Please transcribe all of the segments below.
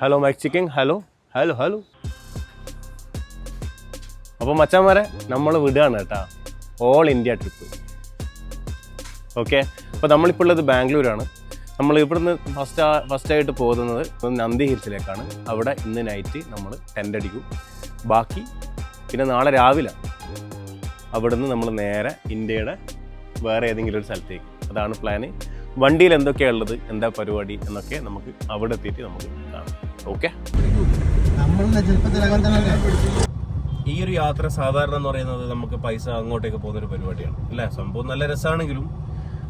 Hello mic checking hello hello hello അപ്പോൾ മച്ചാന്മാരെ നമ്മൾ വിടുകയാണ് കേട്ടാ. ഓൾ ഇന്ത്യ ട്രിപ്പ് ഓക്കെ അപ്പോൾ നമ്മളിപ്പോൾ ഉള്ളത് ബാംഗ്ലൂരാണ്. നമ്മൾ ഇവിടുന്ന് ഫസ്റ്റ് ഫസ്റ്റ് ആയിട്ട് പോകുന്നത് നന്ദി ഹിൽസിലേക്കാണ്. അവിടെ ഇന്ന് നൈറ്റ് നമ്മൾ ടെന്റ് അടിക്കും. ബാക്കി പിന്നെ നാളെ രാവിലെ അവിടുന്ന് നമ്മൾ നേരെ ഇന്ത്യയുടെ വേറെ ഏതെങ്കിലും ഒരു സ്ഥലത്തേക്ക്. അതാണ് പ്ലാന് വണ്ടിയിൽ എന്തൊക്കെയാണ് ഉള്ളത് എന്താ പരിപാടി എന്നൊക്കെ നമുക്ക് അവിടെ എത്തിയിട്ട് നമുക്ക് കാണാം. ഓക്കെ ഈ ഒരു യാത്ര സാധാരണ എന്ന് പറയുന്നത് നമുക്ക് പൈസ അങ്ങോട്ടേക്ക് പോകുന്ന ഒരു പരിപാടിയാണ്. അല്ലേ? സംഭവം നല്ല രസമാണെങ്കിലും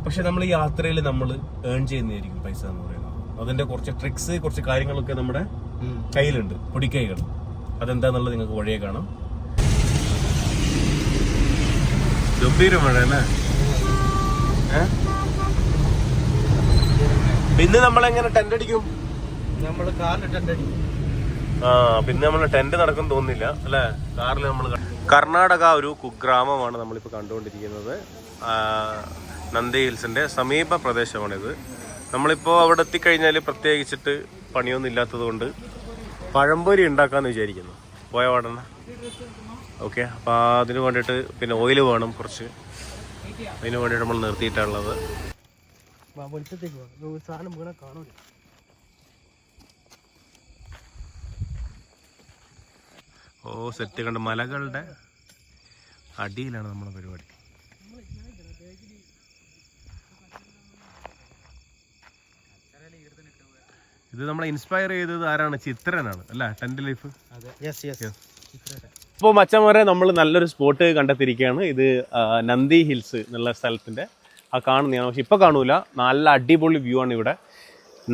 പക്ഷെ നമ്മൾ ഈ യാത്രയിൽ നമ്മൾ ഏൺ ചെയ്യുന്നതായിരിക്കും പൈസ എന്ന് പറയുന്നത്. അതിന്റെ കുറച്ച് ട്രിക്സ് കുറച്ച് കാര്യങ്ങളൊക്കെ നമ്മുടെ കയ്യിലുണ്ട്. പൊടിക്കൈകൾ. അതെന്താന്നുള്ളത് നിങ്ങൾക്ക് വഴിയെ കാണാം. ഗംഭീര മഴ അല്ലേ? പിന്നെ നമ്മൾ എങ്ങനെ ടെന്റ് അടിക്കും? ആ പിന്നെ നമ്മൾ ടെന്റ് നടക്കും തോന്നില്ല അല്ലെ? കാറിൽ നമ്മൾ കർണാടക ഒരു കുഗ്രാമമാണ് നമ്മളിപ്പോൾ കണ്ടുകൊണ്ടിരിക്കുന്നത്. നന്ദി ഹിൽസിന്റെ സമീപ പ്രദേശമാണിത്. നമ്മളിപ്പോൾ അവിടെ എത്തിക്കഴിഞ്ഞാൽ പ്രത്യേകിച്ചിട്ട് പണിയൊന്നും ഇല്ലാത്തത് കൊണ്ട് പഴംപൊരി ഉണ്ടാക്കാന്ന് വിചാരിക്കുന്നു. പോയ പാടണ ഓക്കെ അപ്പോൾ അതിന് വേണ്ടിയിട്ട് പിന്നെ ഓയിൽ വേണം കുറച്ച്. അതിന് വേണ്ടിയിട്ട് നമ്മൾ നിർത്തിയിട്ടുള്ളത് വെളിച്ചത്തേക്ക് സാധനം വീണാൽ കാണൂല. ഓ സെറ്റ് കണ്ട് മലകളുടെ അടിയിലാണ് നമ്മുടെ പരിപാടി. ഇത് നമ്മളെ ഇൻസ്പയർ ചെയ്തത് ആരാണ്? ചിത്രനാണ് അല്ല? Tent life? ഇപ്പോൾ മച്ചന്മാരെ നമ്മൾ നല്ലൊരു സ്പോട്ട് കണ്ടെത്തിയിരിക്കുകയാണ്. ഇത് നന്ദി ഹിൽസ് എന്നുള്ള സ്ഥലത്തിന്റെ ആ കാണുന്നതാണ് പക്ഷെ ഇപ്പോൾ കാണൂല. നല്ല അടിപൊളി വ്യൂ ആണ് ഇവിടെ.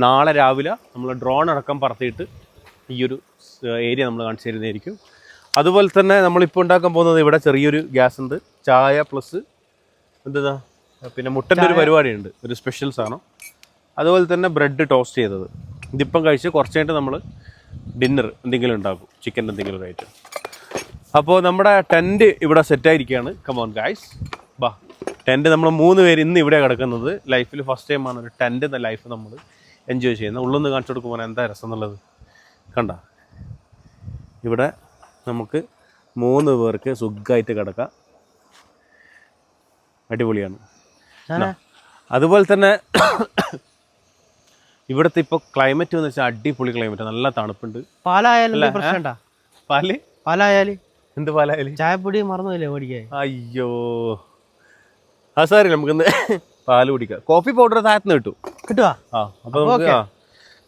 നാളെ രാവിലെ നമ്മൾ ഡ്രോൺ അടക്കം പറത്തിയിട്ട് ഈ ഒരു ഏരിയ നമ്മൾ കാണിച്ചു തരുന്നതായിരിക്കും. അതുപോലെ തന്നെ നമ്മളിപ്പോൾ ഉണ്ടാക്കാൻ പോകുന്നത് ഇവിടെ ചെറിയൊരു ഗ്യാസ് ഉണ്ട്. ചായ പ്ലസ് എന്താ പിന്നെ മുട്ടന്റെ ഒരു പരിപാടിയുണ്ട്. ഒരു സ്പെഷ്യൽ സാധനം. അതുപോലെ തന്നെ ബ്രെഡ് ടോസ്റ്റ് ചെയ്തത്. ഇതിപ്പം കഴിച്ച് കുറച്ച് കഴിഞ്ഞിട്ട് നമ്മൾ ഡിന്നർ എന്തെങ്കിലും ഉണ്ടാക്കും. ചിക്കൻ എന്തെങ്കിലും ഒരു അപ്പോൾ നമ്മുടെ ടെന്റ് ഇവിടെ സെറ്റായിരിക്കുകയാണ് കമോൺ ഗായ്സ് ബാ. ടെന്റ് നമ്മൾ മൂന്ന് പേര് ഇന്ന് ഇവിടെ കിടക്കുന്നത്. ലൈഫിൽ ഫസ്റ്റ് ടൈമാണ് ഒരു ടെന്റ് എന്ന ലൈഫ് നമ്മൾ എൻജോയ് ചെയ്യുന്നത്. ഉള്ളൊന്ന് കാണിച്ചു കൊടുക്കുമ്പോൾ എന്താ രസം എന്നുള്ളത്? കണ്ട? ഇവിടെ നമുക്ക് മൂന്ന് പേർക്ക് സുഖമായിട്ട് കിടക്കാം. അടിപൊളിയാണ്? അതുപോലെ തന്നെ ഇവിടുത്തെ ഇപ്പോൾ ക്ലൈമറ്റ് എന്ന് വെച്ചാൽ അടിപൊളി ക്ലൈമറ്റ് നല്ല തണുപ്പുണ്ട്. പാലായാലും പാൽ? പാലായാൽ? എന്ത് പാലായാലും? ചായപ്പൊടി മറന്നില്ലേ മേടിക്കാൻ അയ്യോ. ആ സാറി നമുക്കിന്ന് പാൽ കുടിക്കാം. കോഫി പൗഡർ താഴത്തുനിന്ന് കിട്ടും. കിട്ടുവാ? ആ അപ്പൊ നമുക്ക് ആ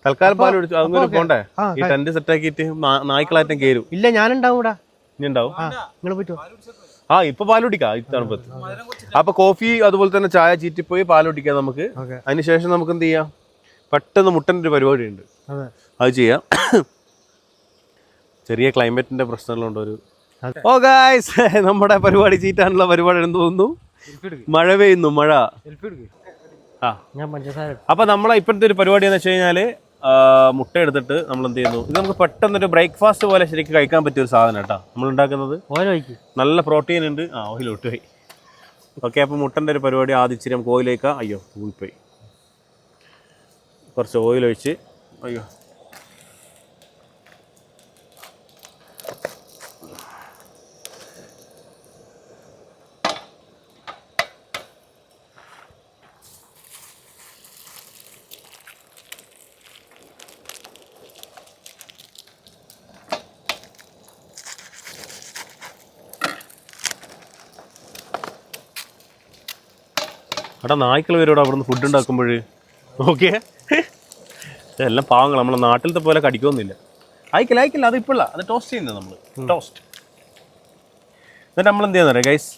തൽക്കാലം പാൽ കുടിച്ചു അതൊന്നും പോണ്ടേ? ഈ ടെന്റ് സെറ്റ് ആക്കിയിട്ട് നായ്ക്കളായിട്ടും കേരും. ഇല്ല ഞാനുണ്ടാവും ഇവിടെ ഇനി ഉണ്ടാവും. ആ നിങ്ങൾ പറ്റുമോ ആ ഇപ്പൊ പാൽ കുടിക്കാം. ഈ തണുപ്പത്ത്. അപ്പൊ കോഫി അതുപോലെ തന്നെ ചായ ചീറ്റിപ്പോയി പാലുടിക്കാം നമുക്ക്. അതിനുശേഷം നമുക്ക് എന്ത് ചെയ്യാം? പെട്ടെന്ന് മുട്ടന്റെ ഒരു പരിപാടി ഉണ്ട് അതെ ചെയ്യാം. ചെറിയ ക്ലൈമറ്റിന്റെ പ്രശ്നങ്ങളുണ്ട് ഒരു. ഓ ഗായ്സ് നമ്മുടെ പരിപാടി ചീറ്റാനുള്ള പരിപാടി എന്ന് തോന്നുന്നു. മഴ പെയ്യുന്നു മഴ. ആ. അപ്പൊ നമ്മളെ ഇപ്പോഴത്തെ ഒരു പരിപാടി എന്ന് വെച്ച് കഴിഞ്ഞാൽ മുട്ട എടുത്തിട്ട് നമ്മൾ എന്ത് ചെയ്യുന്നു? ഇത് നമുക്ക് പെട്ടെന്ന് ഒരു ബ്രേക്ക്ഫാസ്റ്റ് പോലെ ശരിക്കും കഴിക്കാൻ പറ്റിയ ഒരു സാധനം കേട്ടോ. നമ്മൾ ഉണ്ടാക്കുന്നത് നല്ല പ്രോട്ടീൻ ഉണ്ട്. ആ ഓയിൽ ഒട്ടുപോയി ഓക്കെ അപ്പോൾ മുട്ടന്റെ ഒരു പരിപാടി ആദ്യം ഇച്ചിരി നമുക്ക് ഓയിലേക്കാം അയ്യോ പോയി കുറച്ച് ഓയിൽ ഒഴിച്ച് അയ്യോ. എടാ നായ്ക്കൾ വരും അവിടുന്ന് ഫുഡ് ഉണ്ടാക്കുമ്പോൾ ഓക്കെ എല്ലാം പാവങ്ങൾ നമ്മളെ നാട്ടിലത്തെ പോലെ കടിക്കൊന്നുമില്ല. അയക്കില്ല അയക്കില്ല അത് ഇപ്പോഴല്ല അത് ടോസ്റ്റ് ചെയ്യുന്നത് നമ്മൾ ടോസ്റ്റ് എന്നിട്ട് നമ്മൾ എന്ത് ചെയ്യുന്ന ഗൈസ്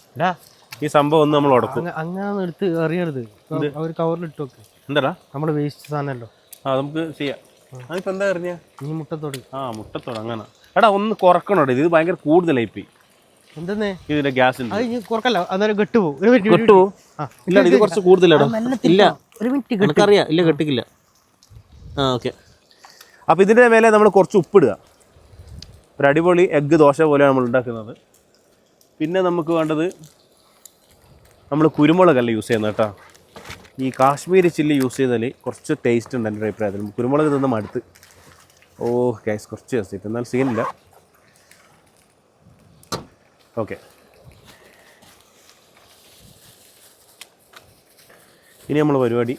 ഈ സംഭവം ഒന്ന് നമ്മൾ ഉടക്കും. അങ്ങ- അങ്ങനെ എടുത്ത് അറിയരുത് അവർ കവറിൽ ഇട്ട് വെക്ക്. എന്താടാ? നമ്മുടെ വേസ്റ്റ് സാധനമല്ലോ. ആ നമുക്ക് ചെയ്യാം. അതിപ്പോൾ എന്താ അറിഞ്ഞ നീ മുട്ടത്തോട്. ആ മുട്ടത്തോട് അങ്ങനെ. എടാ ഒന്ന് കുറക്കണോടെ ഇത് ഭയങ്കര കൂടുതലായി പോയി. എന്തെന്നേ ഇതിന്റെ ഉണ്ട് അത് ഇനി കുറക്കല്ല. അന്നേരം കെട്ടു പോകും ഒരു മിനിറ്റ് ഒരു കെട്ടുവോ? ഇല്ല ഇത് കുറച്ച് കൂടുതലാടാ? ഇല്ല. ഒരു മിനിറ്റ് കെട്ടു. എനിക്കറിയാം. ഇല്ല കെട്ടിക്കില്ല. ആ ഓക്കെ. അപ്പോൾ ഇതിന്റെ മേലെ നമ്മൾ കുറച്ച് ഉപ്പിടുക. ഒരു അടിപൊളി എഗ്ഗ് ദോശ പോലെയാണ് നമ്മൾ ഉണ്ടാക്കുന്നത്. പിന്നെ നമുക്ക് വേണ്ടത് നമ്മൾ കുരുമുളകല്ല യൂസ് ചെയ്യുന്നത് കേട്ടോ. ഈ കാശ്മീരി ചില്ലി യൂസ് ചെയ്താൽ കുറച്ച് ടേസ്റ്റ് ഉണ്ട് എന്റെ അഭിപ്രായത്തിൽ. കുരുമുളക് തിന്ന് മടുത്ത്. ഓ ഗൈസ് കുറച്ച് ജസ്റ്റ് എന്നാൽ സീനില്ല ഓക്കെ. ഇനി നമ്മൾ പരിപാടി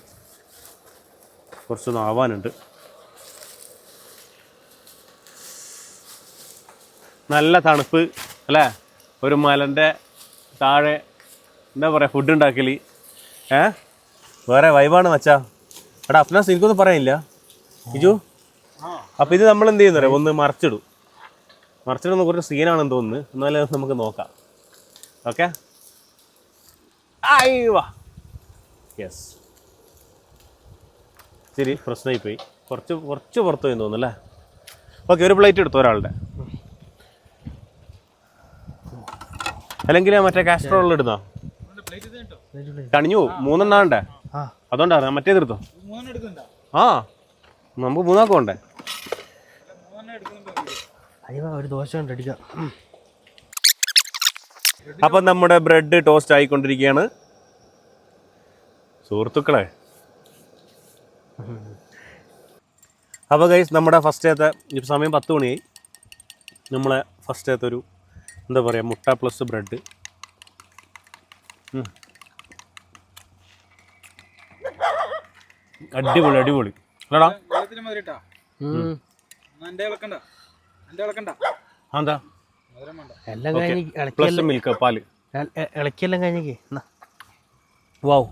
കുറച്ചൊന്ന് ആവാനുണ്ട്. നല്ല തണുപ്പ് അല്ലേ? ഒരു മലന്റെ താഴെ എന്താ പറയുക ഫുഡ് ഉണ്ടാക്കൽ ഏ? വേറെ വൈബാണ് മച്ചാ. എടാ അഫ്നാസ് എനിക്കൊന്നും പറയാനില്ല. ബിജു അപ്പം ഇത് നമ്മൾ എന്ത് ചെയ്യുന്നറിയാം? ഒന്ന് മറച്ചിടും. മറച്ചിടുന്ന കുറച്ച് സീനാണെന്ന് തോന്നുന്നു. എന്നാലും അത് നമുക്ക് നോക്കാം. ഓക്കെ? വാ. യെസ് ശരി പ്രശ്നമായി പോയി കുറച്ച് കുറച്ച് പുറത്ത് പോയി തോന്നുന്നു അല്ലേ? ഓക്കെ ഒരു പ്ലേറ്റ് എടുത്തു ഒരാളുടെ. അല്ലെങ്കിൽ മറ്റേ കാസ്ട്രോളിൽ ഇടുന്നോ കണിഞ്ഞു മൂന്നെണ്ണാണ്ടേ മൂന്നെണ്ണം ഉണ്ടേ ആ. അതുകൊണ്ടാണ്. മറ്റേത് എടുത്തോ? ആ. നമുക്ക് മൂന്നാക്കം ഉണ്ടേ. അയ്യോ ഒരു ദോശ കണ്ടടിക്കാം. അപ്പം നമ്മുടെ ബ്രെഡ് ടോസ്റ്റ് ആയിക്കൊണ്ടിരിക്കുകയാണ്. സുഹൃത്തുക്കളെ. അപ്പോൾ ഗൈസ് നമ്മുടെ ഫസ്റ്റത്തെ ഇപ്പോൾ സമയം പത്ത് മണിയായി. നമ്മളെ ഫസ്റ്റത്തെ ഒരു എന്താ പറയുക മുട്ട പ്ലസ് ബ്രെഡ് അടിപൊളി അടിപൊളി. അല്ലടാ. എന്താ? എല്ലാം കഴിഞ്ഞ് പ്ലസ് മിൽക്ക് പാൽ. എ- എ- ഇളക്കിയെല്ലാം കഴിഞ്ഞേക്ക്. വാവ്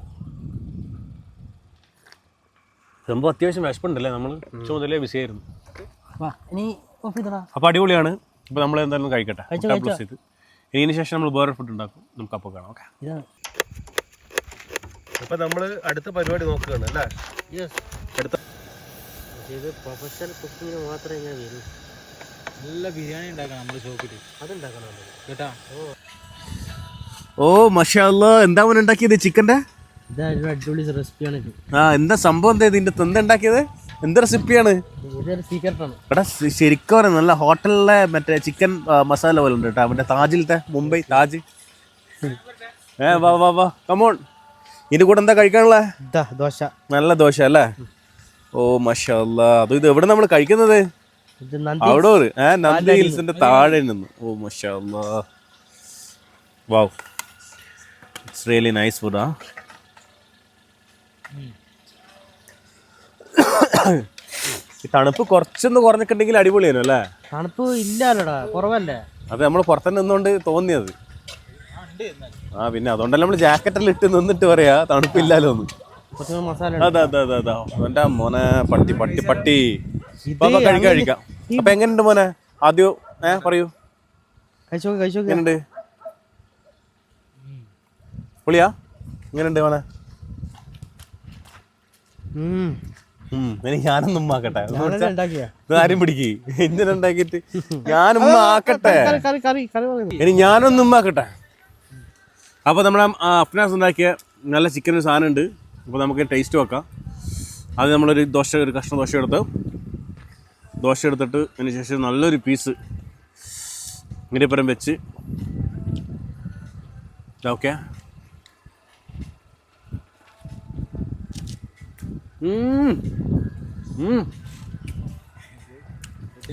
സംഭവം അത്യാവശ്യം വിശപ്പുണ്ടല്ലേ നമ്മൾ ചുമതലേ ബിസി അപ്പൊ വാ ഇനി ഓഫ് ചെയ്തടാ അപ്പോൾ അടിപൊളിയാണ്. ഇപ്പോൾ നമ്മൾ എന്തായാലും കഴിക്കട്ടെ. പ്ലസ് ഇത് ഇതിന് ശേഷം നമ്മൾ വേറെ ഫുഡ് ഉണ്ടാക്കും. നമുക്ക് അപ്പോൾ കാണാം. ഓക്കെ. അപ്പൊ അപ്പോൾ നമ്മൾ അടുത്ത പരിപാടി നോക്കുകയാണ് അല്ലേ? യെസ് അടുത്ത ഇത് പ്രൊഫഷണൽ കുക്കിങ്ങിന് മാത്രമേ ഞാൻ വരൂ. നല്ല ബിരിയാണി ഉണ്ടാക്കണം നമ്മുടെ ഷോപ്പിൽ അതുണ്ടാക്കണം. കേട്ടാ? ഓ മഷാല്ല എന്താ അവൻ ഉണ്ടാക്കിയത് ചിക്കന്റെ? അടിപൊളി റെസിപ്പിയാണ് ആ എന്താ സംഭവം എന്താ ഇതിന്റെ ഉണ്ടാക്കിയത്? എന്ത് റെസിപ്പിയാണ്? എടാ ശരിക്കും പറയാം നല്ല ഹോട്ടലിലെ മറ്റേ ചിക്കൻ മസാല പോലെ ഉണ്ട് കേട്ടോ. അവന്റെ താജിലത്തെ മുംബൈ താജ്. ഏ വാ വാ വാ. കമോൺ ഇതിന്റെ കൂടെ എന്താ കഴിക്കാനുള്ളത് ഇതാ ദോശ. നല്ല ദോശ അല്ലേ? ഓ മഷാല്ല അതും ഇത് എവിടെ നമ്മൾ കഴിക്കുന്നത്? അവിടെ ഒരു ഏ നന്ദി ഹിൽസിന്റെ താഴെ നിന്ന്. ഓ മഷാല്ല wow it's really nice food ആ തണുപ്പ് കുറച്ചൊന്ന് കുറഞ്ഞിട്ടുണ്ടെങ്കിൽ അടിപൊളിയായിരുന്നു അല്ലേ? തണുപ്പ് ഇല്ലല്ലോടാ കുറവല്ലേ? അത് നമ്മൾ പുറത്തു നിന്നുകൊണ്ട് തോന്നിയത്. ആ പിന്നെ അതുകൊണ്ടല്ല നമ്മൾ ജാക്കറ്റെല്ലാം ഇട്ട് നിന്നിട്ട് പറയാ തണുപ്പില്ലല്ലോ ഒന്ന് അതെ അതെ അതെ അതെ. എന്റെ മോനെ പട്ടി പട്ടി പട്ടി. കഴിക്കാം. കഴിക്കാം അപ്പൊ എങ്ങനെയുണ്ട് മോനെ? ആദ്യം? ഏ പറയൂ. കഴിച്ചോ കഴിച്ചോ എങ്ങനെയുണ്ട്? പുളിയാ? എങ്ങനെയുണ്ട് മോനെ? ഞാനൊന്നും ഉമ്മാക്കട്ടെ. ആരും പിടിക്ക്. എന്തിനാ ആക്കട്ടെ ഇനി ഞാനൊന്നും അപ്പോൾ അഫ്നാസ് ഉണ്ടാക്കിയ നല്ല ചിക്കൻ സാധനം ഉണ്ട് അപ്പോൾ നമുക്ക് ടേസ്റ്റ് വെക്കാം അത് നമ്മളൊരു ദോശ ഒരു കഷ്ണ ദോശ എടുത്ത് ദോശ എടുത്തിട്ട് അതിന് ശേഷം നല്ലൊരു പീസ് ഇങ്ങനെപ്പുറം വെച്ച്. ഓക്കെ.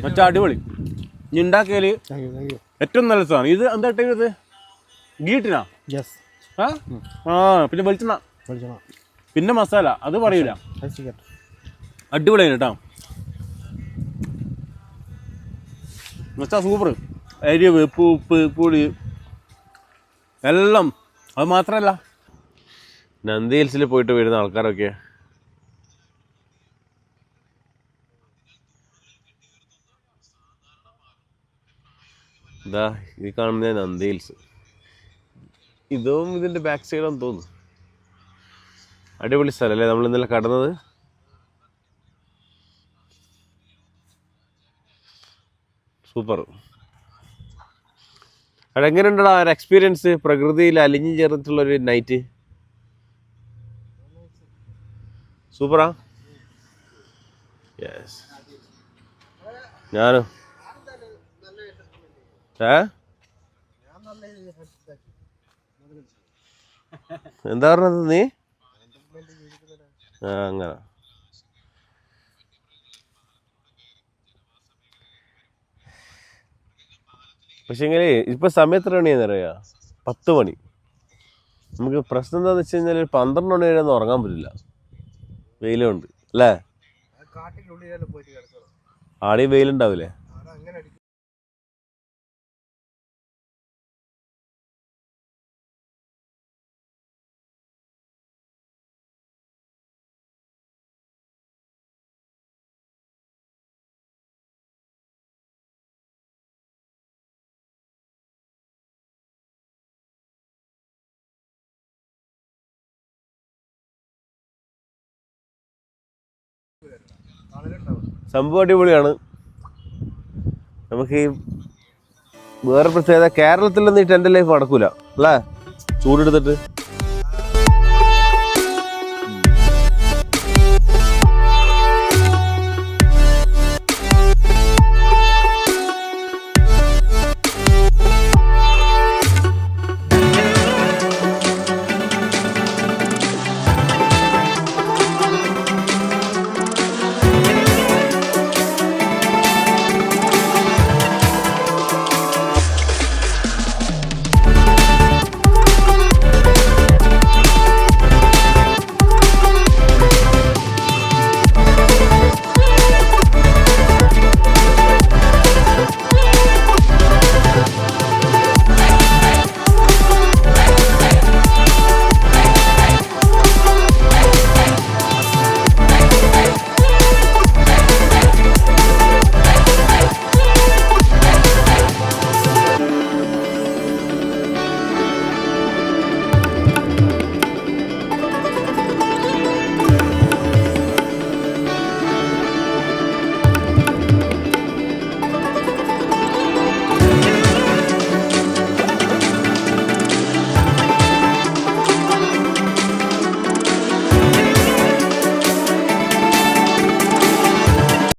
മറ്റേ അടിപൊളി. ഇനി ഉണ്ടാക്കിയാൽ ഏറ്റവും നല്ല സാധനം. ഇത് എന്താ ഇട്ടത് ഗീട്ടിനാ? ആ? പിന്നെ വെളിച്ചെണ്ണ. പിന്നെ മസാല. അത് പറയൂല. അടിപൊളിയാണ് കേട്ടോ. മച്ചാ സൂപ്പർ എരിവ് ഉപ്പ് പുളി എല്ലാം. അത് മാത്രമല്ല നന്ദി ഹിൽസിൽ പോയിട്ട് വരുന്ന ആൾക്കാരൊക്കെ. ഇതാ ഈ കാണുന്ന നന്ദി ഹിൽസ്. ഇതും ഇതിന്റെ ബാക്ക് സൈഡാന്ന് തോന്നുന്നു. അടിപൊളി സ്ഥലമല്ലേ നമ്മൾ ഇന്നലെ കടന്നത്? സൂപ്പർ. അവിടെ എങ്ങനെയുണ്ടടാ ഒരു എക്സ്പീരിയൻസ് പ്രകൃതിയിൽ അലിഞ്ഞു ചേർന്നിട്ടുള്ള ഒരു നൈറ്റ് സൂപ്പറാ? യെസ് ഞാനും. ഏ? എന്താ പറഞ്ഞത് നീ? ആ അങ്ങനെ. പക്ഷേങ്കിൽ ഇപ്പോൾ സമയം എത്ര മണിയാന്ന് അറിയാ? പത്ത് മണി. നമുക്ക് പ്രശ്നം എന്താന്ന് വെച്ച് കഴിഞ്ഞാൽ ഒരു പന്ത്രണ്ട് മണി വരെ ഒന്നും ഉറങ്ങാൻ പറ്റില്ല. വെയിലുണ്ട് അല്ലേ? ആടി വെയിലുണ്ടാവില്ലേ സംഭവം അടിപൊളിയാണ്. നമുക്ക് ഈ വേറെ പ്രത്യേകത കേരളത്തിലൊന്നും ഈ ടെൻഡ് ലൈഫ് നടക്കൂല അല്ലേ? ചൂടെടുത്തിട്ട്.